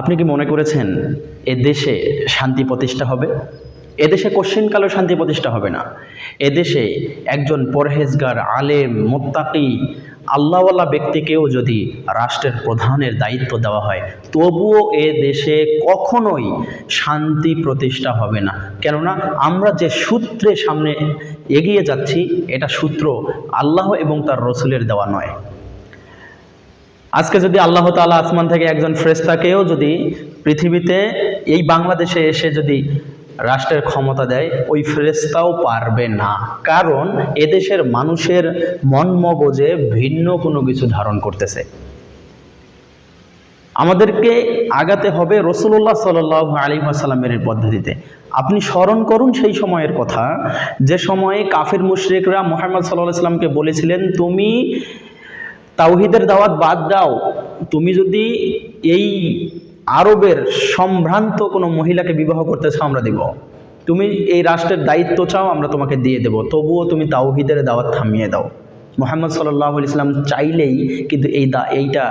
আপনি কি মনে করেছেন এ দেশে শান্তি প্রতিষ্ঠা হবে? এদেশে কোশ্চিনকালেও শান্তি প্রতিষ্ঠা হবে না। এদেশে একজন পরহেজগার, আলেম, মোত্তাকি, আল্লাহওয়ালা ব্যক্তিকেও যদি রাষ্ট্রের প্রধানের দায়িত্ব দেওয়া হয়, তবুও এ দেশে কখনোই শান্তি প্রতিষ্ঠা হবে না। কেননা আমরা যে সূত্রে সামনে এগিয়ে যাচ্ছি, এটা সূত্র আল্লাহ এবং তার রসুলের দেওয়া নয়। আজকে যদি আল্লাহ তাআলা আসমান থেকে একজন ফ্রেস্তাকেও যদি পৃথিবীতে, এই বাংলাদেশে এসে যদি রাষ্ট্রের ক্ষমতা দেয়, ওই ফেরেস্তাও পারবে না। কারণ এদেশের মানুষের মন মগজে ভিন্ন কোনো কিছু ধারণ করতেছে। আমাদেরকে আগাতে হবে রসুল্লাহ সাল আলী আসাল্লামের পদ্ধতিতে। আপনি স্মরণ করুন সেই সময়ের কথা। যে সময়ে কাফির মুশরিকরা মোহাম্মদ সাল্লাহ সাল্লামকে বলেছিলেন, তুমি তাওহিদের দাওয়াত বাদ দাও। তুমি যদি এই আরবের সম্ভ্রান্ত কোনো মহিলাকে বিবাহ করতে চাও, আমরা দিব। তুমি এই রাষ্ট্রের দায়িত্ব চাও, আমরা তোমাকে দিয়ে দেব। তবুও তুমি তাওহিদের দাওয়াত থামিয়ে দাও। মোহাম্মদ সাল্লাহ ইসলাম চাইলেই কিন্তু এই দা, এইটা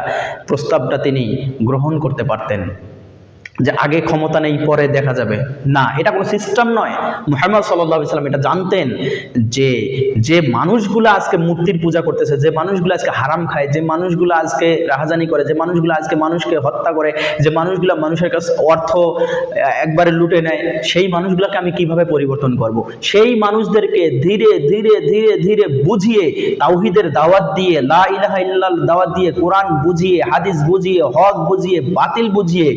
প্রস্তাবটা তিনি গ্রহণ করতে পারতেন। যে আগে ক্ষমতা নেই, পরে দেখা যাবে না, এটা কোনো সিস্টেম নয় মোহাম্মদ সাল্লাহ ইসলাম এটা জানতেন যে যে মানুষগুলো আজকে মূর্তির পূজা করতেছে, যে মানুষগুলো আজকে হারাম খায়, যে মানুষগুলো আজকে রাহাজানি করে, যে মানুষগুলো আজকে মানুষকে হত্যা করে, যে মানুষগুলো মানুষের কাছে অর্থ একবারে লুটে নেয়, সেই মানুষগুলোকে আমি কীভাবে পরিবর্তন করব। সেই মানুষদেরকে ধীরে ধীরে ধীরে ধীরে বুঝিয়ে, তাওহিদের দাওয়াত দিয়ে, লা ইলাহা ইল্লাল্লাহ দাওয়াত দিয়ে, কোরআন বুঝিয়ে, হাদিস বুঝিয়ে, হক বুঝিয়ে, বাতিল বুঝিয়ে,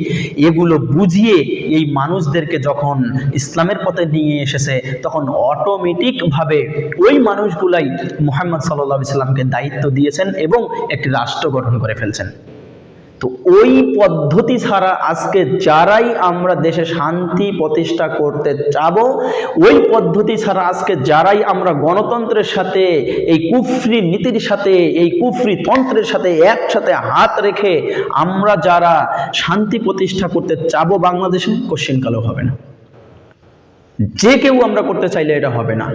এগুলো বুঝিয়ে এই মানুষদেরকে যখন ইসলামের পথে নিয়ে এসেছে, তখন অটোমেটিকভাবে ওই মানুষগুলাই মোহাম্মদ সাল্লাহ ইসলামকে দায়িত্ব দিয়েছেন এবং একটি রাষ্ট্র গঠন করে ফেলছেন। তো ওই পদ্ধতি ছাড়া আজকে যারাই আমরা দেশে শান্তি প্রতিষ্ঠা করতে চাব ওই পদ্ধতি ছাড়া আজকে যারাই আমরা গণতন্ত্রের সাথে, এই কুফরি নীতির সাথে, এই কুফরি তন্ত্রের সাথে একসাথে হাত রেখে আমরা যারা শান্তি প্রতিষ্ঠা করতে চাবো বাংলাদেশে কোশ্চিনকালেও হবে না। যে কেউ আমরা করতে চাইলে এটা হবে না।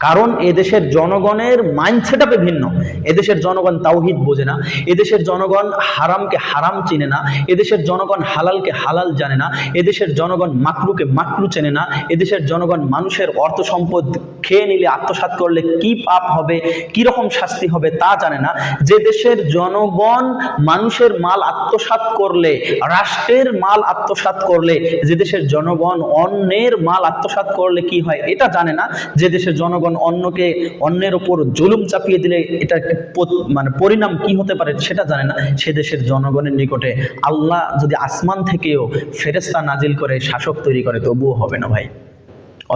কারণ এদেশের জনগণের মাইন্ডসেট আপে ভিন্ন। এদেশের জনগণ তাওহিদ বোঝে না। এদেশের জনগণ হারামকে হারাম চিনে না। এদেশের জনগণ হালালকে হালাল জানে না। এদেশের জনগণ মাকরুকে মাকরু চেনে না। এদেশের জনগণ মানুষের অর্থ সম্পদ খেয়ে নিলে আত্মসাৎ করলে কি পাপ হবে, কি রকম শাস্তি হবে তা জানে না। যে দেশের জনগণ মানুষের মাল আত্মসাৎ করলে, রাষ্ট্রের মাল আত্মসাৎ করলে, যে দেশের জনগণ অন্যের মাল আত্মসাৎ করলে কি হয়, এটা জানে না। যে দেশের জনগণ অন্যকে, অন্যের ওপর জুলুম চাপিয়ে দিলে এটা মানে পরিণাম কি হতে পারে সেটা জানে না। সে দেশের জনগণের নিকটে আল্লাহ যদি আসমান থেকেও ফেরেস্তা নাজিল করে, শাসক তৈরি করে, তবুও হবে না ভাই।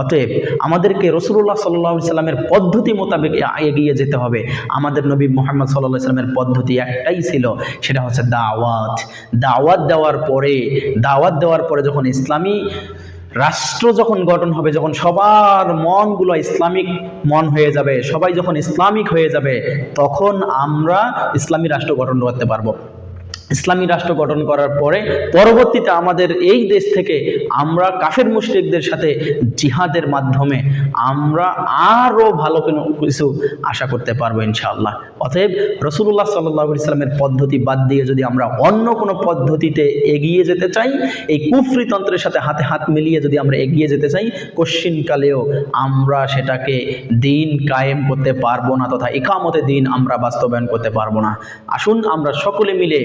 অতএব আমাদেরকে রসুল্লাহ সাল্লাহ সাল্লামের পদ্ধতি মোতাবেক এগিয়ে যেতে হবে। আমাদের নবী মোহাম্মদ সাল্লাহ সাল্লামের পদ্ধতি একটাই ছিল, সেটা হচ্ছে দাওয়াত। দাওয়াত দেওয়ার পরে, দাওয়াত দেওয়ার পরে যখন ইসলামী রাষ্ট্র যখন গঠন হবে, যখন সবার মনগুলো ইসলামিক মন হয়ে যাবে, সবাই যখন ইসলামিক হয়ে যাবে, তখন আমরা ইসলামী রাষ্ট্র গঠন করতে পারব। ইসলামী রাষ্ট্র গঠন করার পরে পরবর্তীতে আমাদের এই দেশ থেকে আমরা কাফের মুশরিকদের সাথে জিহাদের মাধ্যমে আমরা আরও ভালো কোনো কিছু আশা করতে পারব ইনশাআল্লাহ। অতএব রসুল্লাহ সাল্লাহ ইসলামের পদ্ধতি বাদ দিয়ে যদি আমরা অন্য কোনো পদ্ধতিতে এগিয়ে যেতে চাই, এই কুফরিতন্ত্রের সাথে হাতে হাত মিলিয়ে যদি আমরা এগিয়ে যেতে চাই, কশ্চিনকালেও আমরা সেটাকে দিন কায়েম করতে পারব না তথা একামতে দিন আমরা বাস্তবায়ন করতে পারব না। আসুন আমরা সকলে মিলে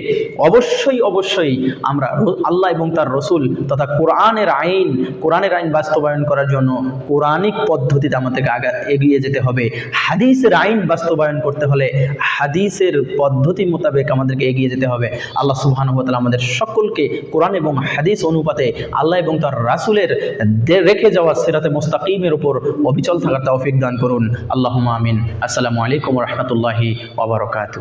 অবশ্যই অবশ্যই আমরা আল্লাহ এবং তার রসুল তথা কোরআনের আইন কোরআনের আইন বাস্তবায়ন করার জন্য কোরআনিক পদ্ধতিতে আমাদেরকে আগা এগিয়ে যেতে হবে। হাদিসের আইন বাস্তবায়ন করতে হলে হাদিসের পদ্ধতি মোতাবেক আমাদেরকে এগিয়ে যেতে হবে। আল্লাহ সুবহানুহতালা আমাদের সকলকে কোরআন এবং হাদিস অনুপাতে আল্লাহ এবং তার রাসুলের রেখে যাওয়া সেরাতে মোস্তাকিমের উপর অবিচল থাকার তৌফিক দান করুন। আল্লাহ আমিন। আসসালামু আলাইকুম রহমতুল্লাহি ওবরকাতু